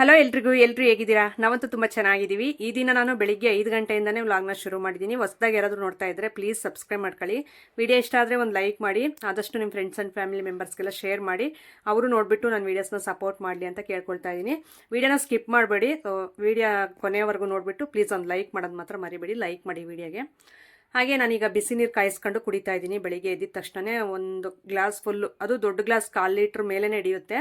Hello ಎಲ್ರಿಗೂ, ಎಲ್ರು ಹೇಗಿದ್ದೀರಾ? ನಾವಂತೂ ತುಂಬ ಚೆನ್ನಾಗಿದ್ದೀವಿ. ಈ ದಿನ ನಾನು ಬೆಳಿಗ್ಗೆ ಐದು ಗಂಟೆಯಿಂದನೇ ವ್ಲಾಗ್ನ ಶುರು ಮಾಡಿದ್ದೀನಿ. ಹೊಸದಾಗಿ ಯಾರಾದರೂ ನೋಡ್ತಾ ಇದ್ದರೆ ಪ್ಲೀಸ್ ಸಬ್ಸ್ಕ್ರೈಬ್ ಮಾಡ್ಕೊಳ್ಳಿ. ವಿಡಿಯೋ ಇಷ್ಟ ಆದರೆ ಒಂದು ಲೈಕ್ ಮಾಡಿ, ಆದಷ್ಟು ನಿಮ್ಮ ಫ್ರೆಂಡ್ಸ್ ಆ್ಯಂಡ್ ಫ್ಯಾಮಿಲಿ ಮೆಂಬರ್ಸ್ಗೆಲ್ಲ ಶೇರ್ ಮಾಡಿ. ಅವರು ನೋಡಿಬಿಟ್ಟು ನನ್ನ ವೀಡಿಯೋಸ್ನ ಸಪೋರ್ಟ್ ಮಾಡಲಿ ಅಂತ ಕೇಳ್ಕೊಳ್ತಾ ಇದ್ದೀನಿ. ವಿಡಿಯೋನ ಸ್ಕಿಪ್ ಮಾಡಬೇಡಿ. ವಿಡಿಯೋ ಕೊನೆಯವರೆಗೂ ನೋಡಿಬಿಟ್ಟು ಪ್ಲೀಸ್ ಒಂದು ಲೈಕ್ ಮಾಡೋದು ಮಾತ್ರ ಮರಿಬೇಡಿ. ಲೈಕ್ ಮಾಡಿ ವಿಡಿಯೋಗೆ ಹಾಗೆ ನಾನೀಗ ಬಿಸಿ ನೀರು ಕಾಯಿಸ್ಕೊಂಡು ಕುಡಿತಾ ಇದ್ದೀನಿ. ಬೆಳಿಗ್ಗೆ ಎದ್ದಿದ ತಕ್ಷಣ ಒಂದು ಗ್ಲಾಸ್ ಫುಲ್ಲು ಅದು ದೊಡ್ಡ ಗ್ಲಾಸ್ ಕಾಲು ಲೀಟ್ರ್ ಮೇಲೆ ಹಿಡಿಯುತ್ತೆ.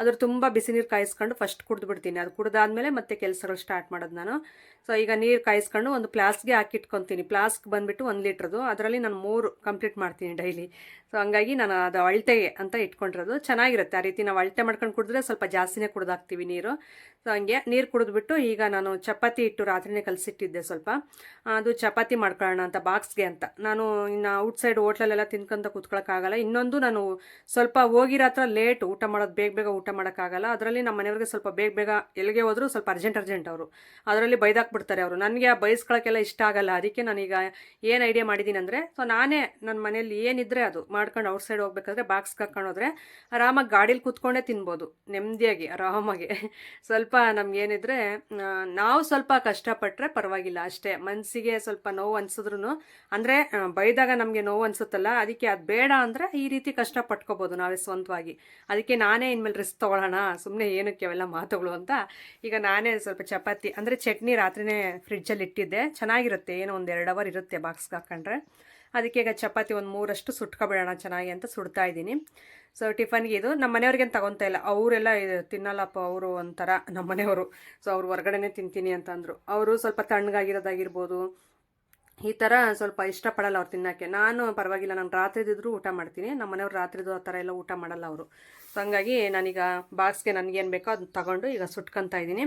ಅದ್ರ ತುಂಬ ಬಿಸಿ ನೀರು ಕಾಯಿಸ್ಕೊಂಡು ಫಸ್ಟ್ ಕುಡಿದು ಬಿಡ್ತೀನಿ. ಅದು ಕುಡ್ದಾದ್ಮೇಲೆ ಮತ್ತೆ ಕೆಲಸಗಳು ಸ್ಟಾರ್ಟ್ ಮಾಡೋದು ನಾನು. ಸೊ ಈಗ ನೀರು ಕಾಯಿಸ್ಕೊಂಡು ಒಂದು ಪ್ಲಾಸ್ಗೆ ಹಾಕಿಟ್ಕೊತೀನಿ. ಪ್ಲಾಸ್ಕ್ ಬಂದುಬಿಟ್ಟು ಒಂದು ಲೀಟ್ರದು ಅದರಲ್ಲಿ ನಾನು ಮೂರು ಕಂಪ್ಲೀಟ್ ಮಾಡ್ತೀನಿ ಡೈಲಿ ಸೊ ಹಂಗಾಗಿ ನಾನು ಅದು ಅಳತೆಗೆ ಅಂತ ಇಟ್ಕೊಂಡಿರೋದು. ಚೆನ್ನಾಗಿರುತ್ತೆ. ಆ ರೀತಿ ನಾವು ಅಳತೆ ಮಾಡ್ಕೊಂಡು ಕುಡಿದ್ರೆ ಸ್ವಲ್ಪ ಜಾಸ್ತಿನೇ ಕುಡ್ದಾಕ್ತೀವಿ ನೀರು. ಸೊ ಹಂಗೆ ನೀರು ಕುಡಿದ್ಬಿಟ್ಟು ಈಗ ನಾನು ಚಪಾತಿ ಇಟ್ಟು ರಾತ್ರಿನೇ ಕಲಸಿಟ್ಟಿದ್ದೆ ಸ್ವಲ್ಪ. ಅದು ಚಪಾತಿ ಮಾಡ್ಕೊಳ್ಳೋಣ ಅಂತ ಬಾಕ್ಸ್ಗೆ ಅಂತ. ನಾನು ಇನ್ನು ಔಟ್ಸೈಡ್ ಹೋಟ್ಲಲ್ಲೆಲ್ಲ ತಿನ್ಕೊಂತ ಕೂತ್ಕೊಳ್ಳೋಕ್ಕಾಗಲ್ಲ ಇನ್ನೊಂದು ನಾನು ಸ್ವಲ್ಪ ಹೋಗಿರೋ ಹತ್ರ ಲೇಟ್ ಊಟ ಮಾಡೋದು ಬೇಗ ಬೇಗ ಊಟ ಮಾಡೋಕ್ಕಾಗಲ್ಲ. ಅದರಲ್ಲಿ ನಮ್ಮ ಮನೆಯವ್ರಿಗೆ ಸ್ವಲ್ಪ ಬೇಗ ಬೇಗ ಎಲ್ಲಿಗೆ ಹೋದರೂ ಸ್ವಲ್ಪ ಅರ್ಜೆಂಟ್ ಅರ್ಜೆಂಟ್ ಅವರು. ಅದರಲ್ಲಿ ಬೈದಾಕ್ಬಿಡ್ತಾರೆ ಅವರು. ನನಗೆ ಆ ಬೈಸ್ಕೊಳಕ್ಕೆಲ್ಲ ಇಷ್ಟ ಆಗಲ್ಲ. ಅದಕ್ಕೆ ನಾನೀಗ ಏನು ಐಡಿಯಾ ಮಾಡಿದ್ದೀನಿ ಅಂದರೆ ಸೊ ನಾನೇ ನನ್ನ ಮನೇಲಿ ಏನಿದ್ರೆ ಅದು. ಮಾಡ್ಕೊಂಡು ಔಟ್ಸೈಡ್ ಹೋಗ್ಬೇಕಾದ್ರೆ ಬಾಕ್ಸ್ಗೆ ಹಾಕೊಂಡು ಹೋದ್ರೆ ಆರಾಮಾಗಿ ಗಾಡೀಲಿ ಕೂತ್ಕೊಂಡೇ ತಿನ್ಬೋದು ನೆಮ್ಮದಿಯಾಗಿ ಆರಾಮಾಗಿ. ಸ್ವಲ್ಪ ನಮ್ಗೇನಿದ್ರೆ ನಾವು ಸ್ವಲ್ಪ ಕಷ್ಟಪಟ್ಟರೆ ಪರವಾಗಿಲ್ಲ ಅಷ್ಟೇ. ಮನಸ್ಸಿಗೆ ಸ್ವಲ್ಪ ನೋವು ಅನ್ಸಿದ್ರು ಅಂದರೆ ಬೈದಾಗ ನಮಗೆ ನೋವು ಅನ್ಸುತ್ತಲ್ಲ, ಅದಕ್ಕೆ ಅದು ಬೇಡ ಅಂದರೆ ಈ ರೀತಿ ಕಷ್ಟ ಪಟ್ಕೋಬೋದು ನಾವೇ ಸ್ವಂತವಾಗಿ. ಅದಕ್ಕೆ ನಾನೇ ಇನ್ಮೇಲೆ ರಿಸ್ಕ್ ತೊಗೊಳ್ಳೋಣ ಸುಮ್ಮನೆ ಏನಕ್ಕೆ ಅವೆಲ್ಲ ಮಾತುಗಳು ಅಂತ. ಈಗ ನಾನೇ ಸ್ವಲ್ಪ ಚಪಾತಿ, ಅಂದರೆ ಚಟ್ನಿ ರಾತ್ರಿನೇ ಫ್ರಿಡ್ಜಲ್ಲಿ ಇಟ್ಟಿದ್ದೆ. ಚೆನ್ನಾಗಿರುತ್ತೆ, ಏನೋ ಒಂದು ಎರಡು ಅವರ್ ಇರುತ್ತೆ ಬಾಕ್ಸ್ಗೆ ಹಾಕೊಂಡ್ರೆ ಅದಕ್ಕೆ ಈಗ ಚಪಾತಿ ಒಂದು ಮೂರಷ್ಟು ಸುಟ್ಕೊಬಿಡೋಣ ಚೆನ್ನಾಗಿ ಅಂತ ಸುಡ್ತಾ ಇದ್ದೀನಿ. ಸೊ ಟಿಫನ್ಗೆ ಇದು ನಮ್ಮ ಮನೆಯವ್ರಿಗೇನು ತಗೊತಾ ಇಲ್ಲ. ಅವರೆಲ್ಲ ತಿನ್ನಲ್ಲಪ್ಪ, ಅವರು ಒಂಥರ ನಮ್ಮ ಮನೆಯವರು. ಸೊ ಅವ್ರು ಹೊರಗಡೆನೇ ತಿಂತೀನಿ ಅಂತಂದರು ಅವರು ಸ್ವಲ್ಪ ತಣ್ಣಗಾಗಿರೋದಾಗಿರ್ಬೋದು ಈ ಥರ ಸ್ವಲ್ಪ ಇಷ್ಟಪಡಲ್ಲ ಅವ್ರು ತಿನ್ನೋಕ್ಕೆ. ನಾನು ಪರವಾಗಿಲ್ಲ, ನಾನು ರಾತ್ರಿದ್ರು ಊಟ ಮಾಡ್ತೀನಿ. ನಮ್ಮ ಮನೆಯವ್ರು ರಾತ್ರಿದು ಆ ಥರ ಎಲ್ಲ ಊಟ ಮಾಡಲ್ಲ ಅವರು. ಸೊ ಹಂಗಾಗಿ ನಾನೀಗ ಬಾಕ್ಸ್ಗೆ ನನಗೇನು ಬೇಕೋ ಅದನ್ನ ತಗೊಂಡು ಈಗ ಸುಟ್ಕೊತಾ ಇದ್ದೀನಿ.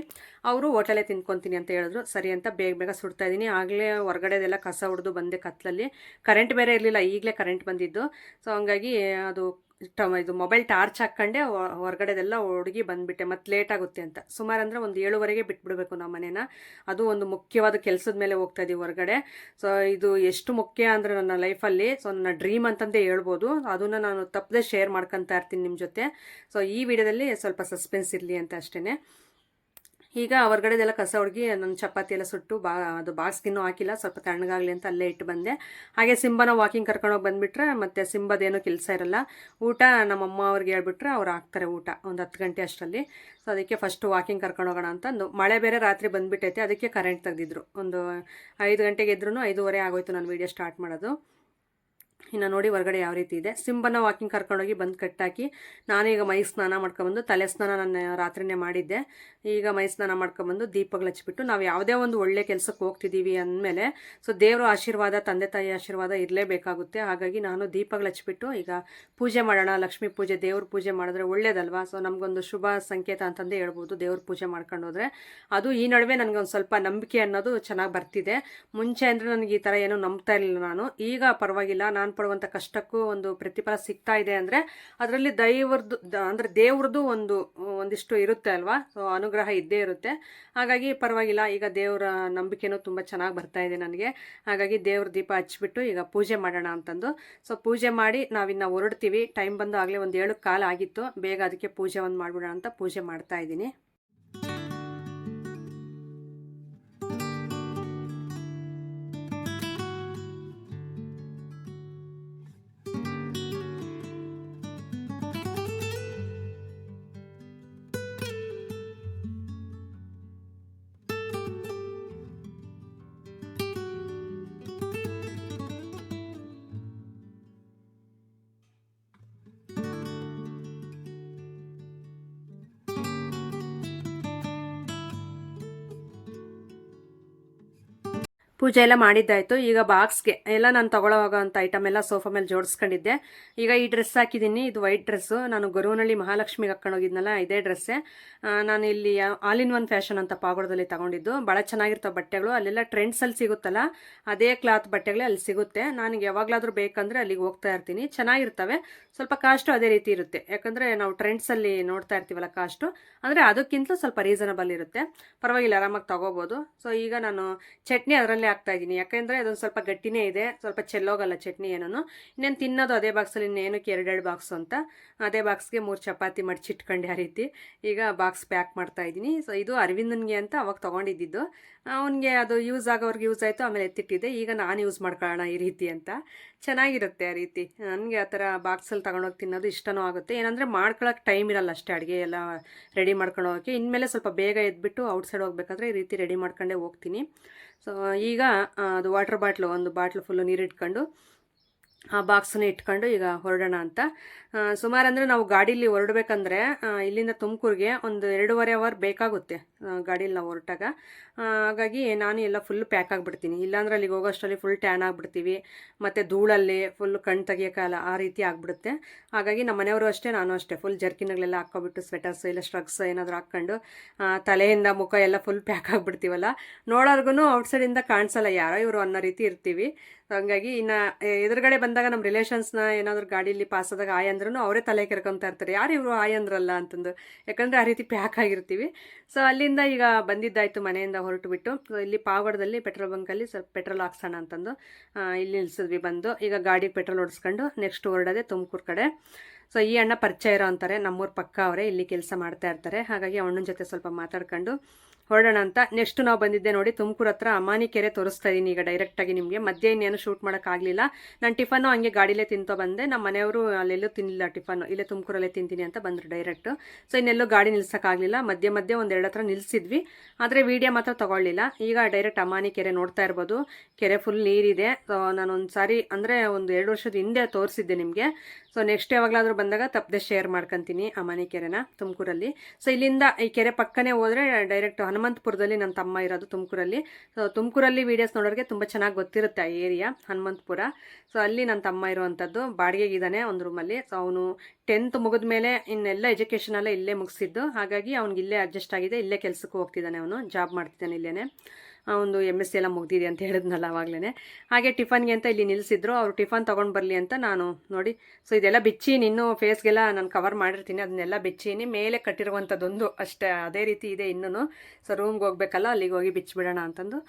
ಅವರು ಹೋಟೆಲೇ ತಿನ್ಕೊತೀನಿ ಅಂತ ಹೇಳಿದ್ರು. ಸರಿ ಅಂತ ಬೇಗ ಬೇಗ ಸುಡ್ತಾ ಇದ್ದೀನಿ. ಆಗಲೇ ಹೊರಗಡೆದೆಲ್ಲ ಕಸ ಹೊಡೆದು ಬಂದೆ ಕತ್ತಲಲ್ಲಿ ಕರೆಂಟ್ ಬೇರೆ ಇರಲಿಲ್ಲ, ಈಗಲೇ ಕರೆಂಟ್ ಬಂದಿದ್ದು. ಸೊ ಹಂಗಾಗಿ ಅದು ಇದು ಮೊಬೈಲ್ ಟಾರ್ಚ್ ಹಾಕ್ಕೊಂಡೆ ಹೊರಗಡೆದೆಲ್ಲ ಹುಡುಗಿ ಬಂದ್ಬಿಟ್ಟೆ ಮತ್ತು ಲೇಟ್ ಆಗುತ್ತೆ ಅಂತ. ಸುಮಾರು ಅಂದರೆ ಒಂದು ಏಳುವರೆಗೆ ಬಿಟ್ಬಿಡ್ಬೇಕು ನಮ್ಮ ಮನೇನ. ಅದು ಒಂದು ಮುಖ್ಯವಾದ ಕೆಲಸದ ಮೇಲೆ ಹೋಗ್ತಾ ಇದೀವಿ ಹೊರಗಡೆ. ಸೊ ಇದು ಎಷ್ಟು ಮುಖ್ಯ ಅಂದರೆ ನನ್ನ ಲೈಫಲ್ಲಿ ಸೊ ನನ್ನ ಡ್ರೀಮ್ ಅಂತಂದೇ ಹೇಳ್ಬೋದು. ಅದನ್ನು ನಾನು ತಪ್ಪದೆ ಶೇರ್ ಮಾಡ್ಕೊತಾ ಇರ್ತೀನಿ ನಿಮ್ಮ ಜೊತೆ. ಸೊ ಈ ವಿಡಿಯೋದಲ್ಲಿ ಸ್ವಲ್ಪ ಸಸ್ಪೆನ್ಸ್ ಇರಲಿ ಅಂತ ಅಷ್ಟೇ ಈಗ ಹೊರಗಡೆದೆಲ್ಲ ಕಸ ಹುಡುಗಿ ನನ್ನ ಚಪಾತಿ ಎಲ್ಲ ಸುಟ್ಟು ಬಾ, ಅದು ಬಾಕ್ಸ್ಗಿನ್ನೂ ಹಾಕಿಲ್ಲ, ಸ್ವಲ್ಪ ತಣ್ಣಗಾಗಲಿ ಅಂತ ಅಲ್ಲೇ ಇಟ್ಟು ಬಂದೆ. ಹಾಗೆ ಸಿಂಬನ ವಾಕಿಂಗ್ ಕರ್ಕೊಂಡೋಗಿ ಬಂದುಬಿಟ್ರೆ ಮತ್ತು ಸಿಂಬದೇನೂ ಕೆಲಸ ಇರಲ್ಲ. ಊಟ ನಮ್ಮಮ್ಮ ಅವ್ರಿಗೆ ಹೇಳ್ಬಿಟ್ರೆ ಅವ್ರು ಹಾಕ್ತಾರೆ ಊಟ, ಒಂದು ಹತ್ತು ಗಂಟೆ ಅಷ್ಟರಲ್ಲಿ. ಸೊ ಅದಕ್ಕೆ ಫಸ್ಟು ವಾಕಿಂಗ್ ಕರ್ಕೊಂಡು ಹೋಗೋಣ ಅಂತ ಮಳೆ ಬೇರೆ ರಾತ್ರಿ ಬಂದುಬಿಟ್ಟೈತೆ, ಅದಕ್ಕೆ ಕರೆಂಟ್ ತೆಗೆದಿದ್ರು. ಒಂದು ಐದು ಗಂಟೆಗೆ ಇದ್ರೂ ಐದೂವರೆ ಆಗೋಯ್ತು ನಾನು ವೀಡಿಯೋ ಸ್ಟಾರ್ಟ್ ಮಾಡೋದು. ಇನ್ನು ನೋಡಿ ಹೊರಗಡೆ ಯಾವ ರೀತಿ ಇದೆ. ಸಿಂಬನ ವಾಕಿಂಗ್ ಕರ್ಕೊಂಡೋಗಿ ಬಂದು ಕಟ್ಟಾಕಿ ನಾನೀಗ ಮೈ ಸ್ನಾನ ಮಾಡ್ಕೊಂಬಂದು ತಲೆ ಸ್ನಾನ ನಾನು ರಾತ್ರಿನೇ ಮಾಡಿದ್ದೆ. ಈಗ ಮೈ ಸ್ನಾನ ಮಾಡ್ಕೊಂಬಂದು ದೀಪಗಳು ಹಚ್ಚಿಬಿಟ್ಟು ನಾವು ಯಾವುದೇ ಒಂದು ಒಳ್ಳೆ ಕೆಲಸಕ್ಕೆ ಹೋಗ್ತಿದ್ದೀವಿ ಅಂದಮೇಲೆ ಸೊ ದೇವರ ಆಶೀರ್ವಾದ, ತಂದೆ ತಾಯಿ ಆಶೀರ್ವಾದ ಇರಲೇಬೇಕಾಗುತ್ತೆ. ಹಾಗಾಗಿ ನಾನು ದೀಪಗಳು ಹಚ್ಚಿಬಿಟ್ಟು ಈಗ ಪೂಜೆ ಮಾಡೋಣ, ಲಕ್ಷ್ಮೀ ಪೂಜೆ, ದೇವ್ರ ಪೂಜೆ ಮಾಡಿದ್ರೆ ಒಳ್ಳೇದಲ್ವಾ? ಸೊ ನಮಗೊಂದು ಶುಭ ಸಂಕೇತ ಅಂತಂದೇ ಹೇಳ್ಬೋದು ದೇವ್ರ ಪೂಜೆ ಮಾಡ್ಕೊಂಡು ಹೋದ್ರೆ. ಅದು ಈ ನಡುವೆ ನನಗೊಂದು ಸ್ವಲ್ಪ ನಂಬಿಕೆ ಅನ್ನೋದು ಚೆನ್ನಾಗಿ ಬರ್ತಿದೆ. ಮುಂಚೆ ಅಂದರೆ ನನಗೆ ಈ ಥರ ಏನೂ ನಂಬ್ತಾ ಇರಲಿಲ್ಲ ನಾನು. ಈಗ ಪರವಾಗಿಲ್ಲ, ನಾನು ಪಡುವಂಥ ಕಷ್ಟಕ್ಕೂ ಒಂದು ಪ್ರತಿಫಲ ಸಿಗ್ತಾ ಇದೆ ಅಂದರೆ ಅದರಲ್ಲಿ ದೈವರದ್ದು ಅಂದರೆ ದೇವ್ರದ್ದು ಒಂದು, ಒಂದಿಷ್ಟು ಇರುತ್ತೆ ಅಲ್ವಾ? ಸೊ ಅನುಗ್ರಹ ಇದ್ದೇ ಇರುತ್ತೆ. ಹಾಗಾಗಿ ಪರವಾಗಿಲ್ಲ, ಈಗ ದೇವರ ನಂಬಿಕೆನೂ ತುಂಬ ಚೆನ್ನಾಗಿ ಬರ್ತಾ ಇದೆ ನನಗೆ. ಹಾಗಾಗಿ ದೇವ್ರ ದೀಪ ಹಚ್ಚಿಬಿಟ್ಟು ಈಗ ಪೂಜೆ ಮಾಡೋಣ ಅಂತಂದು. ಸೊ ಪೂಜೆ ಮಾಡಿ ನಾವಿನ್ನು ಹೊರಡ್ತೀವಿ. ಟೈಮ್ ಬಂದು ಆಗಲೇ ಒಂದು ಏಳು ಕಾಲ ಆಗಿತ್ತು. ಬೇಗ ಅದಕ್ಕೆ ಪೂಜೆ ಒಂದು ಮಾಡಿಬಿಡೋಣ ಅಂತ ಪೂಜೆ ಮಾಡ್ತಾ ಇದ್ದೀನಿ. ಪೂಜೆ ಎಲ್ಲ ಮಾಡಿದ್ದಾಯ್ತು. ಈಗ ಬಾಕ್ಸ್ಗೆ ಎಲ್ಲ ನಾನು ತಗೊಳ್ಳೋವಂಥ ಐಟಮ್ ಎಲ್ಲ ಸೋಫಾ ಮೇಲೆ ಜೋಡಿಸ್ಕೊಂಡಿದ್ದೆ. ಈಗ ಈ ಡ್ರೆಸ್ ಹಾಕಿದ್ದೀನಿ. ಇದು ವೈಟ್ ಡ್ರೆಸ್ಸು ನಾನು ಗೊರುವನಹಳ್ಳಿ ಮಹಾಲಕ್ಷ್ಮಿಗೆ ಹಾಕ್ಕೊಂಡೋಗಿದ್ನಲ್ಲ ಇದೇ ಡ್ರೆಸ್ಸೇ ನಾನು ಇಲ್ಲಿ ಆಲ್ ಇನ್ ಒನ್ ಫ್ಯಾಷನ್ ಅಂತ ಪಾಗೋಡದಲ್ಲಿ ತಗೊಂಡಿದ್ದು. ಭಾಳ ಚೆನ್ನಾಗಿರ್ತವೆ ಬಟ್ಟೆಗಳು. ಅಲ್ಲೆಲ್ಲ ಟ್ರೆಂಡ್ಸಲ್ಲಿ ಸಿಗುತ್ತಲ್ಲ, ಅದೇ ಕ್ಲಾತ್ ಬಟ್ಟೆಗಳೇ ಅಲ್ಲಿ ಸಿಗುತ್ತೆ. ನನಗೆ ಯಾವಾಗಲಾದರೂ ಬೇಕಂದರೆ ಅಲ್ಲಿಗೆ ಹೋಗ್ತಾ ಇರ್ತೀನಿ. ಚೆನ್ನಾಗಿರ್ತವೆ. ಸ್ವಲ್ಪ ಕಾಸ್ಟು ಅದೇ ರೀತಿ ಇರುತ್ತೆ. ಯಾಕಂದರೆ ನಾವು ಟ್ರೆಂಡ್ಸಲ್ಲಿ ನೋಡ್ತಾ ಇರ್ತೀವಲ್ಲ ಕಾಸ್ಟು ಅಂದರೆ ಅದಕ್ಕಿಂತ ಸ್ವಲ್ಪ ರೀಸನಬಲ್ ಇರುತ್ತೆ. ಪರವಾಗಿಲ್ಲ, ಆರಾಮಾಗಿ ತೊಗೋಬೋದು. ಸೊ ಈಗ ನಾನು ಚಟ್ನಿ ಅದರಲ್ಲೇ ಹಾಕ್ತಾ ಇದ್ದೀನಿ ಯಾಕೆಂದರೆ ಅದೊಂದು ಸ್ವಲ್ಪ ಗಟ್ಟಿನೇ ಇದೆ. ಸ್ವಲ್ಪ ಚೆಲ್ಲೋಗಲ್ಲ ಚಟ್ನಿ ಏನೂ ಇನ್ನೇನು ತಿನ್ನೋದು ಅದೇ ಬಾಕ್ಸಲ್ಲಿ ಇನ್ನೇನಕ್ಕೆ ಎರಡೆರಡು ಬಾಕ್ಸು ಅಂತ. ಅದೇ ಬಾಕ್ಸ್ಗೆ ಮೂರು ಚಪಾತಿ ಮಡಚಿಟ್ಕೊಂಡೆ ಆ ರೀತಿ. ಈಗ ಬಾಕ್ಸ್ ಪ್ಯಾಕ್ ಮಾಡ್ತಾ ಇದ್ದೀನಿ ಸೊ ಇದು ಅರವಿಂದನ್ಗೆ ಅಂತ ಅವಾಗ ತೊಗೊಂಡಿದ್ದು ಅವನಿಗೆ ಅದು ಯೂಸ್ ಆಗೋರ್ಗೆ ಯೂಸ್ ಆಯಿತು, ಆಮೇಲೆ ಎತ್ತಿಟ್ಟಿದ್ದೆ. ಈಗ ನಾನು ಯೂಸ್ ಮಾಡ್ಕೊಳ್ಳೋಣ ಈ ರೀತಿ ಅಂತ. ಚೆನ್ನಾಗಿರುತ್ತೆ ಆ ರೀತಿ. ನನಗೆ ಆ ಥರ ಬಾಕ್ಸಲ್ಲಿ ತಗೊಂಡೋಗಿ ತಿನ್ನೋದು ಇಷ್ಟನೂ ಆಗುತ್ತೆ. ಏನಂದರೆ ಮಾಡ್ಕೊಳ್ಳೋಕೆ ಟೈಮ್ ಇರಲ್ಲ ಅಷ್ಟೇ ಅಡುಗೆ ಎಲ್ಲ ರೆಡಿ ಮಾಡ್ಕೊಂಡು ಹೋಗೋಕ್ಕೆ. ಇನ್ಮೇಲೆ ಸ್ವಲ್ಪ ಬೇಗ ಎದ್ಬಿಟ್ಟು ಔಟ್ಸೈಡ್ ಹೋಗ್ಬೇಕಾದ್ರೆ ಈ ರೀತಿ ರೆಡಿ ಮಾಡ್ಕೊಂಡೇ ಹೋಗ್ತೀನಿ. ಸೊ ಈಗ ಅದು ವಾಟರ್ ಬಾಟ್ಲು ಒಂದು ಬಾಟ್ಲು ಫುಲ್ಲು ನೀರು ಇಟ್ಕೊಂಡು, ಆ ಬಾಕ್ಸನ್ನ ಇಟ್ಕೊಂಡು ಈಗ ಹೊರಡೋಣ ಅಂತ. ಸುಮಾರು ಅಂದರೆ ನಾವು ಗಾಡೀಲಿ ಹೊರಡ್ಬೇಕಂದ್ರೆ ಇಲ್ಲಿಂದ ತುಮಕೂರಿಗೆ ಒಂದು ಎರಡೂವರೆ ಅವರ್ ಬೇಕಾಗುತ್ತೆ. ಗಾಡೀಲಿ ನಾವು ಹೊರಟಾಗ. ಹಾಗಾಗಿ ನಾನು ಎಲ್ಲ ಫುಲ್ ಪ್ಯಾಕ್ ಆಗಿಬಿಡ್ತೀನಿ. ಇಲ್ಲಾಂದ್ರೆ ಅಲ್ಲಿಗೆ ಹೋಗೋಷ್ಟರಲ್ಲಿ ಫುಲ್ ಟ್ಯಾನ್ ಆಗಿಬಿಡ್ತೀವಿ. ಮತ್ತು ಧೂಳಲ್ಲಿ ಫುಲ್ ಕಣ್ ತೆಗಿಯೋಕ್ಕಲ್ಲ ಆ ರೀತಿ ಆಗಿಬಿಡುತ್ತೆ. ಹಾಗಾಗಿ ನಮ್ಮ ಮನೆಯವರು ಅಷ್ಟೇ, ನಾನು ಅಷ್ಟೇ. ಫುಲ್ ಜರ್ಕಿನ್ಗಳೆಲ್ಲ ಹಾಕ್ಕೊಬಿಟ್ಟು ಸ್ವೆಟರ್ಸ್ ಇಲ್ಲ ಸ್ಟ್ರಗ್ಸ್ ಏನಾದರೂ ಹಾಕ್ಕೊಂಡು ತಲೆಯಿಂದ ಮುಖ ಎಲ್ಲ ಫುಲ್ ಪ್ಯಾಕ್ ಆಗಿಬಿಡ್ತೀವಲ್ಲ. ನೋಡೋರ್ಗು ಔಟ್ಸೈಡಿಂದ ಕಾಣಿಸಲ್ಲ ಯಾರೋ ಇವರು ಅನ್ನೋ ರೀತಿ ಇರ್ತೀವಿ. ಹಂಗಾಗಿ ಇನ್ನು ಎದುರುಗಡೆ ಬಂದಾಗ ನಮ್ಮ ರಿಲೇಷನ್ಸ್ನ ಏನಾದರೂ ಗಾಡೀಲಿ ಪಾಸ್ ಆದಾಗ ಆಯ್ ಅಂದ್ರೂ ಅವರೇ ತಲೆ ಕೆರ್ಕೊಂತ ಇರ್ತಾರೆ. ಯಾರು ಇವರು ಆಯ್ ಅಂದ್ರಲ್ಲ ಅಂತಂದು. ಯಾಕಂದರೆ ಆ ರೀತಿ ಪ್ಯಾಕ್ ಆಗಿರ್ತೀವಿ. ಸೊ ಅಲ್ಲಿಂದ ಈಗ ಬಂದಿದ್ದಾಯಿತು ಮನೆಯಿಂದ ಹೊರಟು ಬಿಟ್ಟು ಇಲ್ಲಿ ಪಾವಗಡದಲ್ಲಿ ಪೆಟ್ರೋಲ್ ಬಂಕಲ್ಲಿ ಸ್ವಲ್ಪ ಪೆಟ್ರೋಲ್ ಹಾಕ್ಸೋಣ ಅಂತಂದು ಇಲ್ಲಿ ನಿಲ್ಸಿದ್ವಿ ಬಂದು. ಈಗ ಗಾಡಿಗೆ ಪೆಟ್ರೋಲ್ ಹೊಡಿಸ್ಕೊಂಡು ನೆಕ್ಸ್ಟ್ ಹೊರಡೋದೆ ತುಮಕೂರು ಕಡೆ. ಸೊ ಈ ಅಣ್ಣ ಪರಿಚಯ ಇರೋ ಅಂತಾರೆ, ನಮ್ಮೂರು ಪಕ್ಕ ಅವರೇ, ಇಲ್ಲಿ ಕೆಲಸ ಮಾಡ್ತಾ ಇರ್ತಾರೆ. ಹಾಗಾಗಿ ಅವಣ್ಣನ ಜೊತೆ ಸ್ವಲ್ಪ ಮಾತಾಡ್ಕೊಂಡು ಹೊರಡೋಣ ಅಂತ ನೆಕ್ಸ್ಟ್ ನಾವು ಬಂದಿದ್ದೆ ನೋಡಿ ತುಮಕೂರು ಹತ್ರ ಅಮಾನಿ ಕೆರೆ ತೋರಿಸ್ತಾ ಇದ್ದೀನಿ ಈಗ ಡೈರೆಕ್ಟಾಗಿ ನಿಮಗೆ. ಮಧ್ಯ ಇನ್ನೇನು ಶೂಟ್ ಮಾಡೋಕ್ಕಾಗಲಿಲ್ಲ ನಾನು ಟಿಫನ್ನು ಹಂಗೆ ಗಾಡಿಲೇ ತಿಂತೋ ಬಂದೆ. ನಮ್ಮ ಮನೆಯವರು ಅಲ್ಲೆಲ್ಲೂ ತಿನ್ನಲಿಲ್ಲ ಟಿಫನ್ನು. ಇಲ್ಲೇ ತುಮಕೂರಲ್ಲೇ ತಿಂತೀನಿ ಅಂತ ಬಂದರು ಡೈರೆಕ್ಟ್ ಸೊ ಇನ್ನೆಲ್ಲೂ ಗಾಡಿ ನಿಲ್ಸೋಕ್ಕಾಗಲಿಲ್ಲ ಮಧ್ಯೆ ಮಧ್ಯೆ ಒಂದು ಎರಡು ಹತ್ರ ನಿಲ್ಲಿಸಿದ್ವಿ ಆದರೆ ವೀಡಿಯೋ ಮಾತ್ರ ತೊಗೊಳ್ಳಿಲ್ಲ. ಈಗ ಡೈರೆಕ್ಟ್ ಅಮಾನಿ ಕೆರೆ ನೋಡ್ತಾ ಇರ್ಬೋದು. ಕೆರೆ ಫುಲ್ ನೀರಿದೆ. ಸೊ ನಾನು ಒಂದು ಸಾರಿ ಅಂದರೆ ಒಂದು ಎರಡು ವರ್ಷದ ಹಿಂದೆ ತೋರಿಸಿದ್ದೆ ನಿಮಗೆ. ಸೊ ನೆಕ್ಸ್ಟ್ ಯಾವಾಗಲಾದರೂ ಬಂದಾಗ ತಪ್ಪದೆ ಶೇರ್ ಮಾಡ್ಕೊತೀನಿ ಅಮಾನಿ ಕೆರೆನ, ತುಮಕೂರಲ್ಲಿ. ಸೊ ಇಲ್ಲಿಂದ ಈ ಕೆರೆ ಪಕ್ಕನೇ ಹೋದರೆ ಡೈರೆಕ್ಟ್ ಹನುಮಂತಪುರದಲ್ಲಿ ನನ್ನ ತಮ್ಮ ಇರೋದು ತುಮಕೂರಲ್ಲಿ. ಸೊ ತುಮಕೂರಲ್ಲಿ ವೀಡಿಯೋಸ್ ನೋಡೋರಿಗೆ ತುಂಬ ಚೆನ್ನಾಗಿ ಗೊತ್ತಿರುತ್ತೆ ಆ ಏರಿಯಾ ಹನುಮಂತಪುರ. ಸೊ ಅಲ್ಲಿ ನನ್ನ ತಮ್ಮ ಇರುವಂಥದ್ದು ಬಾಡಿಗೆಗಿದ್ದಾನೆ ಒಂದು ರೂಮಲ್ಲಿ ಸೊ ಅವನು ಟೆಂತ್ ಮುಗಿದ ಮೇಲೆ ಇನ್ನೆಲ್ಲ ಎಜುಕೇಷನ್ ಎಲ್ಲ ಇಲ್ಲೇ ಮುಗಿಸಿದ್ದು. ಹಾಗಾಗಿ ಅವ್ನಿಗೆ ಇಲ್ಲೇ ಅಡ್ಜಸ್ಟ್ ಆಗಿದೆ, ಇಲ್ಲೇ ಕೆಲಸಕ್ಕೆ ಹೋಗ್ತಿದ್ದಾನೆ ಅವನು ಜಾಬ್ ಮಾಡ್ತಿದ್ದಾನೆ ಇಲ್ಲೇ ಒಂದು ಎಂ ಎಸ್ ಸಿ ಎಲ್ಲ ಮುಗ್ದಿದೆ ಅಂತ ಹೇಳಿದ್ನಲ್ಲ ಆವಾಗಲೇ ಹಾಗೆ ಟಿಫನ್ಗೆ ಅಂತ ಇಲ್ಲಿ ನಿಲ್ಲಿಸಿದ್ರು ಅವ್ರು ಟಿಫನ್ ತೊಗೊಂಡು ಬರಲಿ ಅಂತ ನಾನು ನೋಡಿ. ಸೊ ಇದೆಲ್ಲ ಬಿಚ್ಚೀನಿ ಇನ್ನೂ ಫೇಸ್ಗೆಲ್ಲ ನಾನು ಕವರ್ ಮಾಡಿರ್ತೀನಿ. ಅದನ್ನೆಲ್ಲ ಬಿಚ್ಚೀನಿ. ಮೇಲೆ ಕಟ್ಟಿರುವಂಥದ್ದೊಂದು ಅಷ್ಟೇ. ಅದೇ ರೀತಿ ಇದೆ ಇನ್ನೂ ಸೊ ರೂಮ್ಗೆ ಹೋಗ್ಬೇಕಲ್ಲ, ಅಲ್ಲಿಗೆ ಹೋಗಿ ಬಿಚ್ಚಿಬಿಡೋಣ ಅಂತಂದು.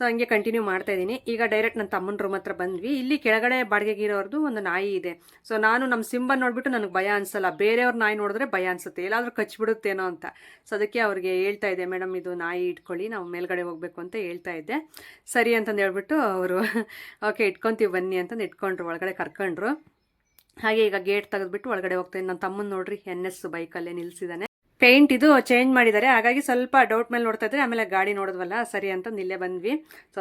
ಸೊ ಹಂಗೆ ಕಂಟಿನ್ಯೂ ಮಾಡ್ತಾ ಇದ್ದೀನಿ. ಈಗ ಡೈರೆಕ್ಟ್ ನನ್ನ ತಮ್ಮನ ರೂಮ್ ಹತ್ರ ಬಂದ್ವಿ. ಇಲ್ಲಿ ಕೆಳಗಡೆ ಬಾಡಿಗೆಗಿರೋರ್ದು ಒಂದು ನಾಯಿ ಇದೆ. ಸೊ ನಾನು ನಮ್ಮ ಸಿಂಬ ನೋಡ್ಬಿಟ್ಟು ನನಗೆ ಭಯ ಅನ್ಸಲ್ಲ. ಬೇರೆಯವ್ರ ನಾಯಿ ನೋಡಿದ್ರೆ ಭಯ ಅನ್ಸುತ್ತೆ. ಎಲ್ಲಾದರೂ ಕಚ್ಬಿಡುತ್ತೇನೋ ಅಂತ. ಸೊ ಅದಕ್ಕೆ ಅವ್ರಿಗೆ ಹೇಳ್ತಾ ಇದ್ದೆ, ಮೇಡಮ್, ಇದು ನಾಯಿ ಇಟ್ಕೊಳ್ಳಿ. ನಾವು ಮೇಲ್ಗಡೆ ಹೋಗಬೇಕು ಅಂತ ಹೇಳ್ತಾ ಇದ್ದೆ. ಸರಿ ಅಂತಂದು ಹೇಳ್ಬಿಟ್ಟು ಅವರು, ಓಕೆ, ಇಟ್ಕೊಂತೀವಿ ಬನ್ನಿ ಅಂತಂದು ಇಟ್ಕೊಂಡ್ರು. ಒಳಗಡೆ ಕರ್ಕೊಂಡ್ರು. ಹಾಗೆ ಈಗ ಗೇಟ್ ತೆಗೆದ್ಬಿಟ್ಟು ಒಳಗಡೆ ಹೋಗ್ತೀನಿ ನನ್ನ ತಮ್ಮನ ನೋಡ್ರಿ, ಎನ್ ಎಸ್ ಬೈಕಲ್ಲೇ ನಿಲ್ಸಿದ್ದಾನೆ ಪೇಂಟ್ ಇದು ಚೇಂಜ್ ಮಾಡಿದ್ದಾರೆ. ಹಾಗಾಗಿ ಸ್ವಲ್ಪ ಡೌಟ್ ಮೇಲೆ ನೋಡ್ತಾ ಇದ್ರೆ ಆಮೇಲೆ ಗಾಡಿ ನೋಡಿದ್ವಲ್ಲ, ಸರಿ ಅಂತ ಇಲ್ಲೇ ಬಂದ್ವಿ. ಸೊ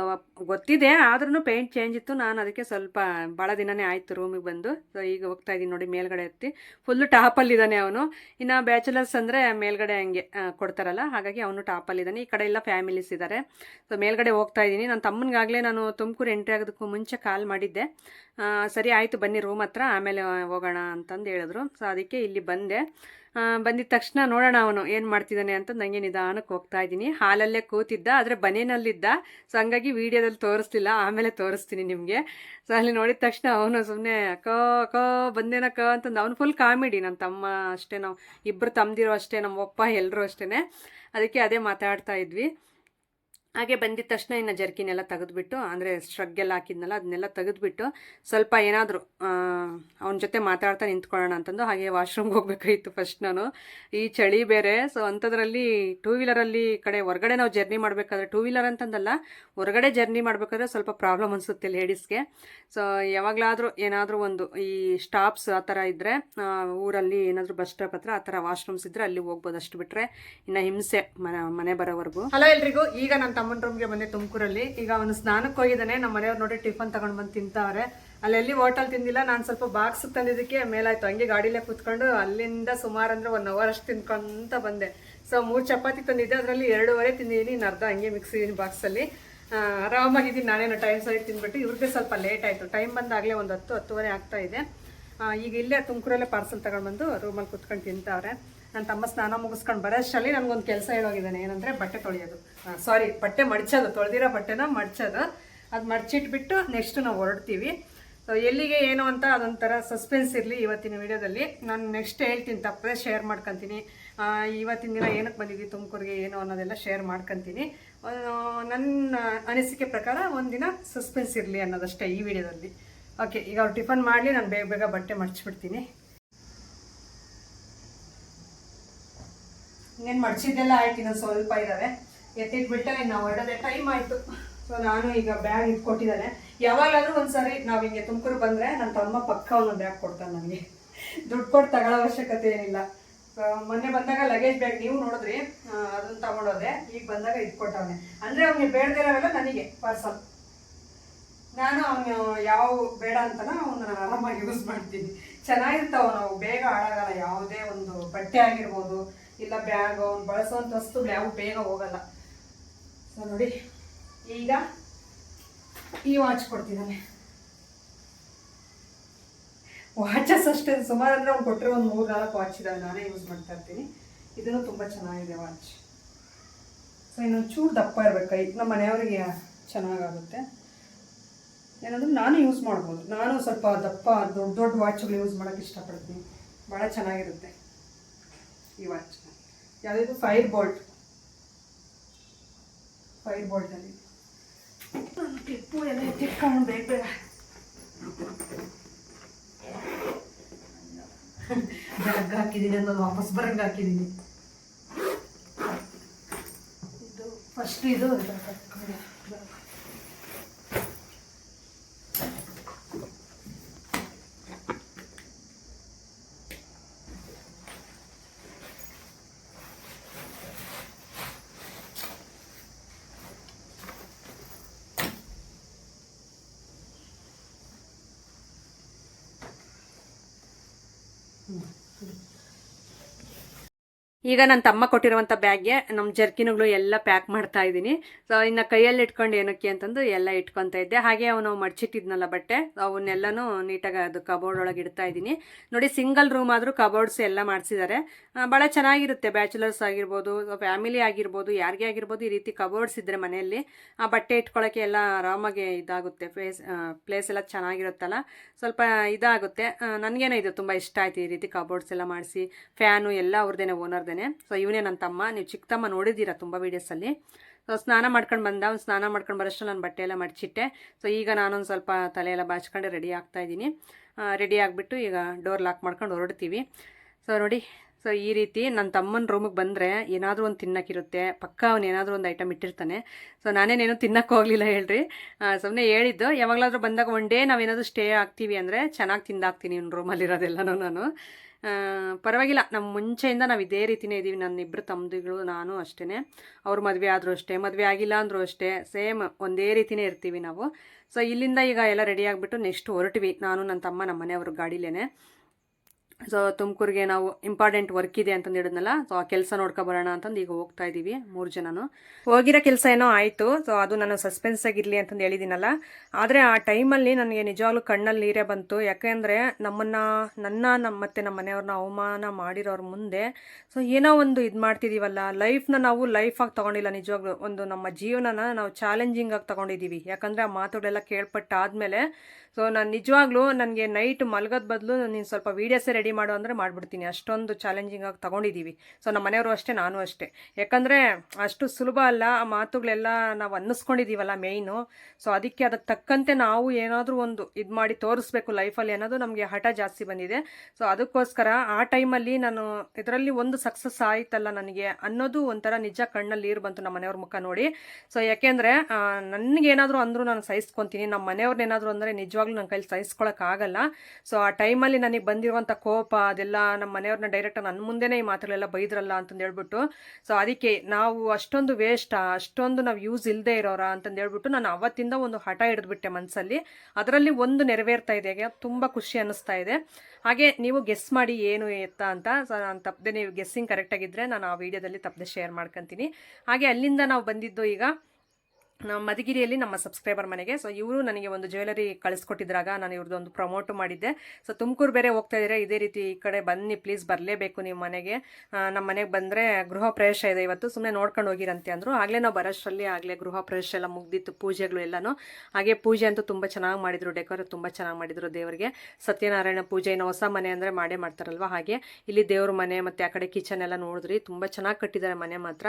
ಗೊತ್ತಿದೆ ಆದ್ರೂ ಪೇಂಟ್ ಚೇಂಜ್ ಇತ್ತು. ನಾನು ಅದಕ್ಕೆ ಸ್ವಲ್ಪ ಭಾಳ ದಿನನೇ ಆಯಿತು ರೂಮಿಗೆ ಬಂದು. ಸೊ ಈಗ ಹೋಗ್ತಾ ಇದ್ದೀನಿ ನೋಡಿ, ಮೇಲ್ಗಡೆ ಎತ್ತಿ. ಫುಲ್ಲು ಟಾಪಲ್ಲಿದ್ದಾನೆ ಅವನು. ಇನ್ನು ಬ್ಯಾಚುಲರ್ಸ್ ಅಂದರೆ ಮೇಲ್ಗಡೆ ಹಂಗೆ ಕೊಡ್ತಾರಲ್ಲ, ಹಾಗಾಗಿ ಅವನು ಟಾಪಲ್ಲಿದ್ದಾನೆ ಈ ಕಡೆ ಎಲ್ಲ ಫ್ಯಾಮಿಲೀಸ್ ಇದ್ದಾರೆ ಸೊ ಮೇಲ್ಗಡೆ ಹೋಗ್ತಾ ಇದ್ದೀನಿ. ನನ್ನ ತಮ್ಮನಿಗಾಗಲೇ ನಾನು ತುಮಕೂರು ಎಂಟ್ರಿ ಆಗೋದಕ್ಕೂ ಮುಂಚೆ ಕಾಲ್ ಮಾಡಿದ್ದೆ. ಸರಿ, ಆಯಿತು, ಬನ್ನಿ ರೂಮ್ ಹತ್ರ. ಆಮೇಲೆ ಹೋಗೋಣ ಅಂತಂದು ಹೇಳಿದ್ರು. ಸೊ ಅದಕ್ಕೆ ಇಲ್ಲಿ ಬಂದೆ. ಬಂದಿದ ತಕ್ಷಣ ನೋಡೋಣ ಅವನು ಏನು ಮಾಡ್ತಿದ್ದಾನೆ ಅಂತ ನನಗೆ ನಿಧಾನಕ್ಕೆ ಹೋಗ್ತಾ ಇದ್ದೀನಿ. ಹಾಲಲ್ಲೇ ಕೂತಿದ್ದ, ಆದರೆ ಬನೇನಲ್ಲಿದ್ದ. ಸೊ ಹಂಗಾಗಿ ವೀಡಿಯೋದಲ್ಲಿ ತೋರಿಸ್ತಿಲ್ಲ ಆಮೇಲೆ ತೋರಿಸ್ತೀನಿ ನಿಮಗೆ. ಸೊ ಅಲ್ಲಿ ನೋಡಿದ ತಕ್ಷಣ ಅವನು ಸುಮ್ಮನೆ ಅಕ್ಕೋ ಅಕ್ಕೋ, ಬಂದೇನಕ್ಕ? ಅಂತಂದು, ಅವನು ಫುಲ್ ಕಾಮಿಡಿ ನನ್ನ ತಮ್ಮ ಅಷ್ಟೇ, ನಾವು ಇಬ್ಬರು ತಮ್ಮದಿರೋ ಅಷ್ಟೇ ನಮ್ಮ ಅಪ್ಪ ಎಲ್ಲರೂ ಅಷ್ಟೇ ಅದಕ್ಕೆ ಅದೇ ಮಾತಾಡ್ತಾ ಇದ್ವಿ. ಹಾಗೆ ಬಂದಿದ ತಕ್ಷಣ ಇನ್ನು ಜರ್ಕಿನೆಲ್ಲ ತೆಗೆದುಬಿಟ್ಟು, ಅಂದರೆ ಸ್ಟ್ರಗ್ಗೆಲ್ಲ ಹಾಕಿದ್ನಲ್ಲ, ಅದನ್ನೆಲ್ಲ ತೆಗೆದುಬಿಟ್ಟು ಸ್ವಲ್ಪ ಏನಾದರೂ ಅವನ ಜೊತೆ ಮಾತಾಡ್ತಾ ನಿಂತ್ಕೊಳ್ಳೋಣ ಅಂತಂದು ಹಾಗೆ ವಾಶ್ರೂಮ್ಗೆ ಹೋಗ್ಬೇಕಾಗಿತ್ತು ಫಸ್ಟ್ ನಾನು. ಈ ಚಳಿ ಬೇರೆ ಸೊ ಅಂಥದ್ರಲ್ಲಿ ಟೂ ವೀಲರಲ್ಲಿ ಕಡೆ ಹೊರಗಡೆ ನಾವು ಜರ್ನಿ ಮಾಡಬೇಕಾದ್ರೆ ಟೂ ವೀಲರ್ ಅಂತಂದಲ್ಲ, ಹೊರಗಡೆ ಜರ್ನಿ ಮಾಡಬೇಕಾದ್ರೆ ಸ್ವಲ್ಪ ಪ್ರಾಬ್ಲಮ್ ಅನಿಸುತ್ತೆ ಲೇಡೀಸ್ಗೆ ಸೊ ಯಾವಾಗಲಾದರೂ ಏನಾದರೂ ಒಂದು ಈ ಸ್ಟಾಪ್ಸ್ ಆ ಥರ ಇದ್ದರೆ ಊರಲ್ಲಿ ಏನಾದರೂ ಬಸ್ ಸ್ಟಾಪ್ ಹತ್ರ ಆ ಥರ ವಾಶ್ರೂಮ್ಸ್ ಇದ್ದರೆ ಅಲ್ಲಿ ಹೋಗ್ಬೋದು ಅಷ್ಟು ಬಿಟ್ಟರೆ ಇನ್ನು ಹಿಂಸೆ ಮನೆ ಮನೆ ಬರೋವರೆಗೂ. ಹಲೋ ಎಲ್ರಿಗೂ, ಈಗ ನನ್ನ ತಮ್ಮನ ರೂಮ್ಗೆ ಬಂದೆ ತುಮಕೂರಲ್ಲಿ. ಈಗ ಅವನು ಸ್ನಾನಕ್ಕೆ ಹೋಗಿದ್ದಾನೆ ನಮ್ಮ ಮನೆಯವ್ರು ನೋಡಿ ಟಿಫನ್ ತಗೊಂಡು ಬಂದು ತಿಂತಾವ್ರೆ. ಅಲ್ಲೆಲ್ಲಿ ಹೋಟೆಲ್ ತಿಂದಿಲ್ಲ, ನಾನು ಸ್ವಲ್ಪ ಬಾಕ್ಸ್ ತಂದಿದ್ದಕ್ಕೆ ಮೇಲಾಯ್ತು. ಹಂಗೆ ಗಾಡಿಲೇ ಕೂತ್ಕೊಂಡು ಅಲ್ಲಿಂದ ಸುಮಾರು ಅಂದ್ರೆ ಒನ್ ಅವರ್ ಅಷ್ಟು ತಿನ್ಕೊಂತ ಬಂದೆ. ಸೊ ಮೂರು ಚಪಾತಿ ತಂದಿದ್ದೆ. ಅದರಲ್ಲಿ ಎರಡೂವರೆ ತಿಂದಿದ್ದೀನಿ ಇನ್ನು ಅರ್ಧ ಹಂಗೆ ಮಿಕ್ಸ್ ಇದೀನಿ ಬಾಕ್ಸಲ್ಲಿ ಆರಾಮಾಗಿದ್ದೀನಿ ನಾನೇನು ಟೈಮ್ ಸರಿ ತಿಂದ್ಬಿಟ್ಟು. ಇವ್ರಿಗೆ ಸ್ವಲ್ಪ ಲೇಟ್ ಆಯಿತು. ಟೈಮ್ ಬಂದಾಗಲೇ ಒಂದು ಹತ್ತು, ಹತ್ತುವರೆ ಆಗ್ತಾ ಇದೆ. ಈಗ ಇಲ್ಲೇ ತುಮಕೂರಲ್ಲೇ ಪಾರ್ಸಲ್ ತಗೊಂಡ್ಬಂದು ರೂಮಲ್ಲಿ ಕುತ್ಕೊಂಡು ತಿಂತಾವ್ರೆ. ನನ್ನ ತಮ್ಮ ಸ್ನಾನ ಮುಗಿಸ್ಕೊಂಡು ಬರೋಷ್ಟರಲ್ಲಿ ನನಗೊಂದು ಕೆಲಸ ಹೇಳೋಗಿದ್ದಾನೆ ಏನಂದರೆ ಬಟ್ಟೆ ತೊಳೆಯೋದು. ಸಾರಿ ಬಟ್ಟೆ ಮಡ್ಚೋದು. ತೊಳೆದಿರೋ ಬಟ್ಟೆನ ಮಡ್ಚೋದು. ಅದು ಮಡ್ಚಿಟ್ಬಿಟ್ಟು ನೆಕ್ಸ್ಟ್ ನಾವು ಹೊರಡ್ತೀವಿ. ಸೊ ಎಲ್ಲಿಗೆ ಏನು ಅಂತ ಅದೊಂಥರ ಸಸ್ಪೆನ್ಸ್ ಇರಲಿ ಇವತ್ತಿನ ವಿಡಿಯೋದಲ್ಲಿ. ನಾನು ನೆಕ್ಸ್ಟ್ ಹೇಳ್ತೀನಿ, ತಪ್ಪದೆ ಶೇರ್ ಮಾಡ್ಕೊತೀನಿ. ಇವತ್ತಿನ ದಿನ ಏನಕ್ಕೆ ಬಂದಿದ್ವಿ ತುಮಕೂರಿಗೆ, ಏನು ಅನ್ನೋದೆಲ್ಲ ಶೇರ್ ಮಾಡ್ಕೊತೀನಿ. ನನ್ನ ಅನಿಸಿಕೆ ಪ್ರಕಾರ ಒಂದಿನ ಸಸ್ಪೆನ್ಸ್ ಇರಲಿ ಅನ್ನೋದಷ್ಟೇ ಈ ವಿಡಿಯೋದಲ್ಲಿ. ಓಕೆ ಈಗ ಅವ್ರು ಟಿಫನ್ ಮಾಡಲಿ, ನಾನು ಬೇಗ ಬೇಗ ಬಟ್ಟೆ ಮಡ್ಚಿಬಿಡ್ತೀನಿ. ಇನ್ನೇನು ಮಡ್ಚಿದ್ದೆಲ್ಲ ಆಯ್ತು, ಇನ್ನೊಂದು ಸ್ವಲ್ಪ ಇದ್ದಾವೆ ಎತ್ತಿಟ್ಬಿಟ್ಟೆ ಇನ್ನು ಹೊರಡೋದೆ ಟೈಮ್ ಆಯಿತು. ಸೊ ನಾನು ಈಗ ಬ್ಯಾಗ್ ಇಟ್ಕೊಟ್ಟಿದ್ದಾನೆ. ಯಾವಾಗಲಾದ್ರೂ ಒಂದ್ಸರಿ ನಾವು ಹಿಂಗೆ ತುಮಕೂರು ಬಂದರೆ ನನ್ನ ತಮ್ಮ ಪಕ್ಕ ಒಂದೊಂದು ಬ್ಯಾಗ್ ಕೊಡ್ತಾನೆ ನನಗೆ. ದುಡ್ಡು ಕೊಟ್ಟು ತಗೊಳ್ಳೋ ಅವಶ್ಯಕತೆ ಏನಿಲ್ಲ. ಮೊನ್ನೆ ಬಂದಾಗ ಲಗೇಜ್ ಬ್ಯಾಗ್ ನೀವು ನೋಡಿದ್ರಿ ಅದನ್ನ ತಗೊಂಡೋದೆ, ಈಗ ಬಂದಾಗ ಇಟ್ಕೊಟ್ಟವನೆ. ಅಂದರೆ ಅವ್ನಿಗೆ ಬೇಡದಿರೋವೆಲ್ಲ ನನಗೆ ಪಾರ್ಸಲ್ ನಾನು ಅವನು, ಯಾವ ಬೇಡ ಅಂತನ ಅವನ್ನ ಆರಾಮಾಗಿ ಯೂಸ್ ಮಾಡ್ತೀನಿ. ಚೆನ್ನಾಗಿರ್ತಾವ ನಾವು ಬೇಗ ಹಾಳಾಗಲ್ಲ, ಯಾವುದೇ ಒಂದು ಬಟ್ಟೆ ಆಗಿರ್ಬೋದು ಇಲ್ಲ ಬ್ಯಾಗ್, ಅವ್ನು ಬಳಸೋಂಥ ವಸ್ತುಗಳು ಯಾವ ಬೇಗ ಹೋಗಲ್ಲ. ಸೊ ನೋಡಿ, ಈಗ ಈ ವಾಚ್ ಕೊಡ್ತಿದ್ದಾನೆ ವಾಚಸ್ ಅಷ್ಟೇ, ಸುಮಾರು ಅಂದರೆ ಅವ್ನು ಕೊಟ್ಟರೆ ಒಂದು ಮೂರು ನಾಲ್ಕು ವಾಚ್ ಇದ್ದಾವೆ ನಾನೇ ಯೂಸ್ ಮಾಡ್ತಾ ಇರ್ತೀನಿ. ಇದನ್ನು ತುಂಬ ಚೆನ್ನಾಗಿದೆ ವಾಚ್ ಸೊ ಇನ್ನೊಂದು ಚೂರು ದಪ್ಪ ಇರಬೇಕು ಈಗ ನಮ್ಮ ಮನೆಯವ್ರಿಗೆ ಚೆನ್ನಾಗಾಗುತ್ತೆ. ಏನಂದ್ರೆ ನಾನು ಯೂಸ್ ಮಾಡ್ಬೋದು. ನಾನು ಸ್ವಲ್ಪ ದಪ್ಪ, ದೊಡ್ಡ ದೊಡ್ಡ ವಾಚ್ಗಳು ಯೂಸ್ ಮಾಡೋಕ್ಕೆ ಇಷ್ಟಪಡ್ತೀನಿ. ಭಾಳ ಚೆನ್ನಾಗಿರುತ್ತೆ ಈ ವಾಚ್ ಯಾವುದಿದು ಫೈರ್ ಬೋಲ್ಟ್ ಫೈರ್ ಬೋಲ್ಟಲ್ಲಿ ಟಿಪ್ಪು ಎಲ್ಲ ಎತ್ತಿಟ್ಕೊಂಡು ಬೇಕು ಬ್ಯಾಗ್ ಹಾಕಿದ್ದೀನಿ ನಾನು ವಾಪಸ್ ಬರಂಗೆ ಹಾಕಿದ್ದೀನಿ ಇದು ಫಸ್ಟ್ ಇದು 嗯嗯 ಈಗ ನನ್ನ ತಮ್ಮ ಕೊಟ್ಟಿರುವಂಥ ಬ್ಯಾಗ್ಗೆ ನಮ್ಮ ಜರ್ಕಿನುಗಳು ಎಲ್ಲ ಪ್ಯಾಕ್ ಮಾಡ್ತಾ ಇದ್ದೀನಿ. ಸೊ ಇನ್ನು ಕೈಯಲ್ಲಿ ಇಟ್ಕೊಂಡು ಏನಕ್ಕೆ ಅಂತಂದು ಎಲ್ಲ ಇಟ್ಕೊತಾ ಇದ್ದೆ. ಹಾಗೆ ಅವನು ಮಡ್ಚಿಟ್ಟಿದ್ನಲ್ಲ ಬಟ್ಟೆ. ಅವನ್ನೆಲ್ಲನೂ ನೀಟಾಗಿ ಅದು ಕಬೋರ್ಡ್ ಒಳಗೆ ಇಡ್ತಾ ಇದ್ದೀನಿ. ನೋಡಿ ಸಿಂಗಲ್ ರೂಮ್ ಆದರೂ ಕಬೋರ್ಡ್ಸ್ ಎಲ್ಲ ಮಾಡಿಸಿದ್ದಾರೆ ಭಾಳ ಚೆನ್ನಾಗಿರುತ್ತೆ. ಬ್ಯಾಚುಲರ್ಸ್ ಆಗಿರ್ಬೋದು ಫ್ಯಾಮಿಲಿ ಆಗಿರ್ಬೋದು, ಯಾರಿಗೆ ಆಗಿರ್ಬೋದು ಈ ರೀತಿ ಕಬೋರ್ಡ್ಸ್ ಇದ್ದರೆ ಮನೆಯಲ್ಲಿ ಆ ಬಟ್ಟೆ ಇಟ್ಕೊಳ್ಳೋಕ್ಕೆ ಎಲ್ಲ ಆರಾಮಾಗಿ ಇದಾಗುತ್ತೆ. ಪ್ಲೇಸ್ ಪ್ಲೇಸ್ ಎಲ್ಲ ಚೆನ್ನಾಗಿರುತ್ತಲ್ಲ. ಸ್ವಲ್ಪ ಇದಾಗುತ್ತೆ. ನನಗೇನೋ ಇದು ತುಂಬ ಇಷ್ಟ ಆಯ್ತು ಈ ರೀತಿ ಕಬೋರ್ಡ್ಸ್ ಎಲ್ಲ ಮಾಡಿಸಿ. ಫ್ಯಾನು ಎಲ್ಲ ಅವ್ರದ್ದೇನೆ ಓನರ್ದೇನೆ ಸೊ ಇವನೇ ನನ್ನ ತಮ್ಮ. ನೀವು ಚಿಕ್ಕ ತಮ್ಮ ನೋಡಿದ್ದೀರಾ ತುಂಬ ವೀಡಿಯೋಸಲ್ಲಿ ಸೊ ಸ್ನಾನ ಮಾಡ್ಕೊಂಡು ಬಂದ ಅವ್ನು ಸ್ನಾನ ಮಾಡ್ಕೊಂಡು ಬರೋಷ್ಟು ನಾನು ಬಟ್ಟೆ ಎಲ್ಲ ಮಡಚಿಟ್ಟೆ. ಸೊ ಈಗ ನಾನೊಂದು ಸ್ವಲ್ಪ ತಲೆ ಎಲ್ಲ ಬಾಚ್ಕೊಂಡು ರೆಡಿ ಆಗ್ತಾ ಇದ್ದೀನಿ. ರೆಡಿ ಆಗಿಬಿಟ್ಟು ಈಗ ಡೋರ್ ಲಾಕ್ ಮಾಡ್ಕೊಂಡು ಹೊರಡ್ತೀವಿ. ಸೊ ನೋಡಿ. ಸೊ ಈ ರೀತಿ ನನ್ನ ತಮ್ಮನ ರೂಮಿಗೆ ಬಂದರೆ ಏನಾದರೂ ಒಂದು ತಿನ್ನೋಕ್ಕಿರುತ್ತೆ ಪಕ್ಕ ಅವ್ನು ಏನಾದರೂ ಒಂದು ಐಟಮ್ ಇಟ್ಟಿರ್ತಾನೆ. ಸೊ ನಾನೇನೇನು ತಿನ್ನಕ್ಕೆ ಹೋಗಲಿಲ್ಲ ಹೇಳ್ರಿ. ಸುಮ್ಮನೆ ಹೇಳಿದ್ದು, ಯಾವಾಗಲಾದರೂ ಬಂದಾಗ ಒನ್ ಡೇ ನಾವೇನಾದರೂ ಸ್ಟೇ ಆಗ್ತೀವಿ ಅಂದರೆ ಚೆನ್ನಾಗಿ ತಿಂದಾಕ್ತೀನಿ ಇವ್ನ ರೂಮಲ್ಲಿರೋದೆಲ್ಲನೂ ನಾನು. ಪರವಾಗಿಲ್ಲ. ನಮ್ಮ ಮುಂಚೆಯಿಂದ ನಾವು ಇದೇ ರೀತಿನೇ ಇದ್ದೀವಿ ನನ್ನ ಇಬ್ಬರು ತಮ್ಮದಿಗಳು ನಾನು ಅಷ್ಟೇ ಅವ್ರ ಮದುವೆ ಆದರೂ ಅಷ್ಟೇ, ಮದುವೆ ಆಗಿಲ್ಲ ಅಂದರೂ ಅಷ್ಟೇ, ಸೇಮ್ ಒಂದೇ ರೀತಿನೇ ಇರ್ತೀವಿ ನಾವು. ಸೊ ಇಲ್ಲಿಂದ ಈಗ ಎಲ್ಲ ರೆಡಿ ಆಗಿಬಿಟ್ಟು ನೆಕ್ಸ್ಟ್ ಹೊರಟಿವಿ. ನಾನು ನನ್ನ ತಮ್ಮ ನಮ್ಮ ಮನೆಯವ್ರ ಗಾಡಿಲೇನೆ. ಸೊ ತುಮಕೂರಿಗೆ ನಾವು ಇಂಪಾರ್ಟೆಂಟ್ ವರ್ಕ್ ಇದೆ ಅಂತಂದು ಹೇಳಿದ್ನಲ್ಲ ಸೊ ಆ ಕೆಲಸ ನೋಡ್ಕೊ ಬರೋಣ ಅಂತಂದು ಈಗ ಹೋಗ್ತಾ ಇದ್ದೀವಿ ಮೂರು ಜನನು. ಹೋಗಿರೋ ಕೆಲಸ ಏನೋ ಆಯಿತು ಸೊ ಅದು ನಾನು ಸಸ್ಪೆನ್ಸ್ ಆಗಿರಲಿ ಅಂತಂದು ಹೇಳಿದ್ದೀನಲ್ಲ ಆದರೆ ಆ ಟೈಮಲ್ಲಿ ನನಗೆ ನಿಜವಾಗ್ಲೂ ಕಣ್ಣಲ್ಲಿ ನೀರೇ ಬಂತು. ಯಾಕೆಂದರೆ ನಮ್ಮನ್ನು, ನನ್ನ ನಮ್ಮ ಮತ್ತು ನಮ್ಮ ಮನೆಯವ್ರನ್ನ ಅವಮಾನ ಮಾಡಿರೋರ ಮುಂದೆ ಸೊ ಏನೋ ಒಂದು ಇದು ಮಾಡ್ತಿದ್ದೀವಲ್ಲ ಲೈಫ್ನ ನಾವು ಲೈಫಾಗಿ ತೊಗೊಂಡಿಲ್ಲ ನಿಜವಾಗ್ಲೂ. ಒಂದು ನಮ್ಮ ಜೀವನನ ನಾವು ಚಾಲೆಂಜಿಂಗ್ ಆಗಿ ತೊಗೊಂಡಿದ್ದೀವಿ ಯಾಕಂದರೆ ಆ ಮಾತುಗಳೆಲ್ಲ ಕೇಳ್ಪಟ್ಟಾದಮೇಲೆ ಸೊ ನಾನು ನಿಜವಾಗ್ಲೂ ನನಗೆ ನೈಟ್ ಮಲಗೋದ್ ಬದಲು ನೀನು ಸ್ವಲ್ಪ ವೀಡಿಯೋಸೇ ರೆಡಿ ಮಾಡು ಅಂದರೆ ಮಾಡಿಬಿಡ್ತೀನಿ. ಅಷ್ಟೊಂದು ಚಾಲೆಂಜಿಂಗ್ ಆಗಿ ತೊಗೊಂಡಿದ್ದೀವಿ ಸೊ ನಮ್ಮ ಮನೆಯವರು ಅಷ್ಟೇ, ನಾನು ಅಷ್ಟೇ. ಯಾಕಂದರೆ ಅಷ್ಟು ಸುಲಭ ಅಲ್ಲ, ಆ ಮಾತುಗಳೆಲ್ಲ ನಾವು ಅನ್ನಿಸ್ಕೊಂಡಿದ್ದೀವಲ್ಲ ಮೇಯ್ನು ಸೊ ಅದಕ್ಕೆ ಅದಕ್ಕೆ ತಕ್ಕಂತೆ ನಾವು ಏನಾದರೂ ಒಂದು ಇದು ಮಾಡಿ ತೋರಿಸ್ಬೇಕು ಲೈಫಲ್ಲಿ ಅನ್ನೋದು ನಮಗೆ ಹಠ ಜಾಸ್ತಿ ಬಂದಿದೆ. ಸೊ ಅದಕ್ಕೋಸ್ಕರ ಆ ಟೈಮಲ್ಲಿ ನಾನು ಇದರಲ್ಲಿ ಒಂದು ಸಕ್ಸಸ್ ಆಯಿತಲ್ಲ ನನಗೆ ಅನ್ನೋದು ಒಂಥರ ನಿಜ ಕಣ್ಣಲ್ಲಿ ನೀರು ಬಂತು ನಮ್ಮ ಮನೆಯವ್ರ ಮುಖ ನೋಡಿ. ಸೊ ಯಾಕೆಂದರೆ ನನಗೇನಾದರೂ ಅಂದರೂ ನಾನು ಸಹಿಸ್ಕೊತೀನಿ. ನಮ್ಮ ಮನೆಯವ್ರನ್ನೇನಾದರೂ ಅಂದರೆ ನಿಜವಾಗ್ಲೂ ನನ್ನ ಕೈಲಿ ಸಹಿಸ್ಕೊಳಕ್ಕಾಗಲ್ಲ ಸೊ ಆ ಟೈಮಲ್ಲಿ ನನಗೆ ಬಂದಿರುವಂಥ ಕೋಪ, ಅದೆಲ್ಲ ನಮ್ಮ ಮನೆಯವ್ರನ್ನ ಡೈರೆಕ್ಟ್ ನನ್ನ ಮುಂದೆನೇ ಈ ಮಾತುಗಳೆಲ್ಲ ಬೈದ್ರಲ್ಲ ಅಂತಂದು ಹೇಳ್ಬಿಟ್ಟು ಸೊ ಅದಕ್ಕೆ ನಾವು ಅಷ್ಟೊಂದು ವೇಸ್ಟ್ ಅಷ್ಟೊಂದು ನಾವು ಯೂಸ್ ಇಲ್ಲದೆ ಇರೋರ ಅಂತಂದು ಹೇಳ್ಬಿಟ್ಟು ನಾನು ಅವತ್ತಿಂದ ಒಂದು ಹಠ ಹಿಡಿದ್ಬಿಟ್ಟೆ ಮನಸ್ಸಲ್ಲಿ ಅದರಲ್ಲಿ ಒಂದು ನೆರವೇರ್ತಾ ಇದೆ ತುಂಬ ಖುಷಿ ಅನ್ನಿಸ್ತಾ ಇದೆ. ಹಾಗೆ ನೀವು ಗೆಸ್ ಮಾಡಿ ಏನು ಎತ್ತ ಅಂತ, ಸೊ ನಾನು ತಪ್ಪದೆ ನೀವು ಗೆಸ್ಸಿಂಗ್ ಕರೆಕ್ಟಾಗಿದ್ದರೆ ನಾನು ಆ ವಿಡಿಯೋದಲ್ಲಿ ತಪ್ಪದೆ ಶೇರ್ ಮಾಡ್ಕೊತೀನಿ. ಹಾಗೆ ಅಲ್ಲಿಂದ ನಾವು ಬಂದಿದ್ದು ಈಗ ಮಧುಗಿರಿಯಲ್ಲಿ ನಮ್ಮ ಸಬ್ಸ್ಕ್ರೈಬರ್ ಮನೆಗೆ. ಸೊ ಇವರು ನನಗೆ ಒಂದು ಜ್ಯುವೆಲರಿ ಕಳಿಸ್ಕೊಟ್ಟಿದ್ರಾಗ ನಾನು ಇವ್ರದ್ದು ಒಂದು ಪ್ರಮೋಟ್ ಮಾಡಿದ್ದೆ. ಸೊ ತುಮಕೂರು ಬೇರೆ ಹೋಗ್ತಾ ಇದ್ದೀರಾ? ಇದೇ ರೀತಿ ಈ ಕಡೆ ಬನ್ನಿ ಪ್ಲೀಸ್ ಬರಲೇಬೇಕು ನಿಮ್ಮ ಮನೆಗೆ. ನಮ್ಮ ಮನೆಗೆ ಬಂದರೆ ಗೃಹ ಪ್ರವೇಶ ಇದೆ ಇವತ್ತು. ಸುಮ್ಮನೆ ನೋಡ್ಕೊಂಡು ಹೋಗಿರಂತೆ ಅಂದರು. ಆಗಲೇ ನಾವು ಬರೋಷ್ಟರಲ್ಲಿ ಆಗಲೇ ಗೃಹ ಪ್ರವೇಶ ಎಲ್ಲ ಮುಗ್ದಿತ್ತು, ಪೂಜೆಗಳು ಎಲ್ಲನೂ. ಹಾಗೆ ಪೂಜೆ ಅಂತೂ ತುಂಬ ಚೆನ್ನಾಗಿ ಮಾಡಿದರು ಡೆಕೋರ್ ತುಂಬ ಚೆನ್ನಾಗಿ ಮಾಡಿದರು ದೇವರಿಗೆ. ಸತ್ಯನಾರಾಯಣ ಪೂಜೆ ಇನ್ನು ಹೊಸ ಮನೆ ಅಂದರೆ ಮಾಡೇ ಮಾಡ್ತಾರಲ್ವ? ಹಾಗೆ ಇಲ್ಲಿ ದೇವ್ರ ಮನೆ ಮತ್ತು ಆ ಕಡೆ ಕಿಚನ್ ಎಲ್ಲ ನೋಡಿದ್ರಿ. ತುಂಬ ಚೆನ್ನಾಗಿ ಕಟ್ಟಿದ್ದಾರೆ ಮನೆ ಮಾತ್ರ.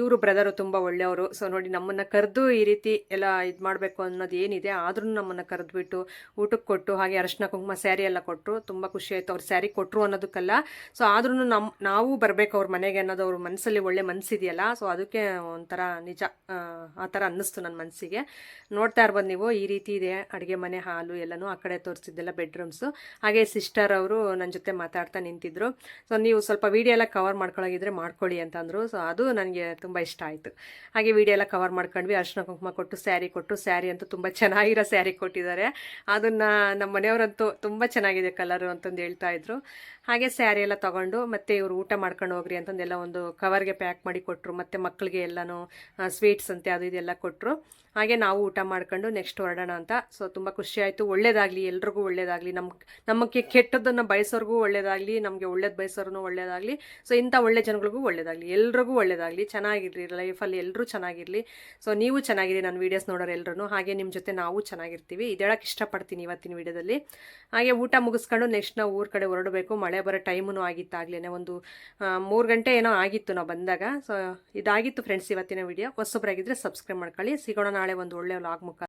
ಇವರು ಬ್ರದರು ತುಂಬ ಒಳ್ಳೆಯವರು. ಸೊ ನೋಡಿ ನಮ್ಮನ್ನು ಕರೆದು ಈ ರೀತಿ ಎಲ್ಲ ಇದು ಮಾಡಬೇಕು ಅನ್ನೋದು ಏನಿದೆ ಆದ್ರೂ ನಮ್ಮನ್ನು ಕರೆದ್ಬಿಟ್ಟು ಊಟಕ್ಕೆ ಕೊಟ್ಟು ಹಾಗೆ ಅರಶಿನ ಕುಂಕುಮ ಸ್ಯಾರಿ ಎಲ್ಲ ಕೊಟ್ಟರು ತುಂಬ ಖುಷಿ ಆಯಿತು. ಅವ್ರು ಸ್ಯಾರಿ ಕೊಟ್ಟರು ಅನ್ನೋದಕ್ಕಲ್ಲ. ಸೊ ಆದ್ರೂ ನಮ್ಮ ನಾವು ಬರಬೇಕು ಅವ್ರ ಮನೆಗೆ ಅನ್ನೋದು ಅವ್ರ ಮನಸ್ಸಲ್ಲಿ ಒಳ್ಳೆ ಮನಸ್ಸಿದೆಯಲ್ಲ ಸೊ ಅದಕ್ಕೆ ಒಂಥರ ನಿಜ ಆ, ಥರ ಅನ್ನಿಸ್ತು ನನ್ನ ಮನಸ್ಸಿಗೆ ನೋಡ್ತಾ ಇರ್ಬೋದು ನೀವು ಈ ರೀತಿ ಇದೆ ಅಡುಗೆ ಮನೆ ಹಾಲು ಎಲ್ಲನೂ ಆ ಕಡೆ ತೋರಿಸಿದ್ದೆಲ್ಲ ಬೆಡ್ರೂಮ್ಸು ಹಾಗೆ ಸಿಸ್ಟರ್ ಅವರು ನನ್ನ ಜೊತೆ ಮಾತಾಡ್ತಾ ನಿಂತಿದ್ರು. ಸೊ ನೀವು ಸ್ವಲ್ಪ ವೀಡಿಯೋ ಎಲ್ಲ ಕವರ್ ಮಾಡ್ಕೊಳ್ಳೋಗಿದ್ರೆ ಮಾಡ್ಕೊಳ್ಳಿ ಅಂತಂದರು. ಸೊ ಅದು ನನಗೆ ತುಂಬ ಇಷ್ಟ ಆಯಿತು. ಹಾಗೆ ವೀಡಿಯೋ ಎಲ್ಲ ಕವರ್ ಮಾಡ್ಕೊಂಡ್ವಿ. ಅರ್ಶಿನ ಕುಂಕುಮ ಕೊಟ್ಟು ಸ್ಯಾರಿ ಕೊಟ್ಟು, ಸ್ಯಾರಿ ಅಂತೂ ತುಂಬ ಚೆನ್ನಾಗಿರೋ ಸ್ಯಾರಿ ಕೊಟ್ಟಿದ್ದಾರೆ. ಅದನ್ನು ನಮ್ಮ ಮನೆಯವರಂತೂ ತುಂಬ ಚೆನ್ನಾಗಿದೆ ಕಲರು ಅಂತಂದು ಹೇಳ್ತಾ ಇದ್ರು. ಹಾಗೆ ಸ್ಯಾರಿ ಎಲ್ಲ ತಗೊಂಡು ಮತ್ತೆ ಇವರು ಊಟ ಮಾಡ್ಕೊಂಡು ಹೋಗ್ರಿ ಅಂತಂದೆಲ್ಲ ಒಂದು ಕವರ್ಗೆ ಪ್ಯಾಕ್ ಮಾಡಿ ಕೊಟ್ಟರು ಮತ್ತು ಮಕ್ಕಳಿಗೆ ಎಲ್ಲನೂ ಸ್ವೀಟ್ಸ್ ಅಂತೆ ಅದು ಇದೆಲ್ಲ ಕೊಟ್ಟರು ಹಾಗೆ ನಾವು ಊಟ ಮಾಡ್ಕೊಂಡು ನೆಕ್ಸ್ಟ್ ಹೊರಡೋಣ ಅಂತ. ಸೊ ತುಂಬ ಖುಷಿ ಆಯಿತು. ಒಳ್ಳೇದಾಗಲಿ, ಎಲ್ರಿಗೂ ಒಳ್ಳೇದಾಗಲಿ. ನಮ್ಮ ನಮಗೆ ಕೆಟ್ಟದ್ದನ್ನು ಬಯಸೋರ್ಗೂ ಒಳ್ಳೇದಾಗಲಿ, ನಮಗೆ ಒಳ್ಳೇದು ಬಯಸೋರು ಒಳ್ಳೇದಾಗಲಿ. ಸೊ ಇಂಥ ಒಳ್ಳೆ ಜನಗಳಿಗೂ ಒಳ್ಳೇದಾಗಲಿ. ಎಲ್ರಿಗೂ ಒಳ್ಳೇದಾಗಲಿ. ಚೆನ್ನಾಗಿರಲಿ ಲೈಫಲ್ಲಿ ಎಲ್ಲರೂ ಚೆನ್ನಾಗಿರಲಿ. ಸೊ ನೀವು ಚೆನ್ನಾಗಿರಿ, ನನ್ನ ವೀಡಿಯೋಸ್ ನೋಡೋರು ಎಲ್ಲರೂ ಹಾಗೆ ನಿಮ್ಮ ಜೊತೆ ನಾವು ಚೆನ್ನಾಗಿರ್ತೀವಿ. ಇದೇಳಕ್ಕೆ ಇಷ್ಟಪಡ್ತೀನಿ ಇವತ್ತಿನ ವೀಡಿಯೋದಲ್ಲಿ ಹಾಗೆ ಊಟ ಮುಗಿಸ್ಕೊಂಡು ನೆಕ್ಸ್ಟ್ ನಾವು ಊರ ಕಡೆ ಹೊರಡಬೇಕು. ಮಳೆ ಬರೋ ಟೈಮೂ ಆಗಿತ್ತು ಆಗ್ಲೇ ಒಂದು ಮೂರು ಗಂಟೆ ಏನೋ ಆಗಿತ್ತು ನಾವು ಬಂದಾಗ. ಸೊ ಇದಾಗಿತ್ತು ಫ್ರೆಂಡ್ಸ್ ಇವತ್ತಿನ ವೀಡಿಯೋ ಹೊಸೊಬ್ಬರಾಗಿದ್ದರೆ ಸಬ್ಸ್ಕ್ರೈಬ್ ಮಾಡ್ಕೊಳ್ಳಿ. ಸಿಗೋಣ ನಾಳೆ ಒಂದು ಒಳ್ಳೆಯ ಲಾಗ್ ಮುಖ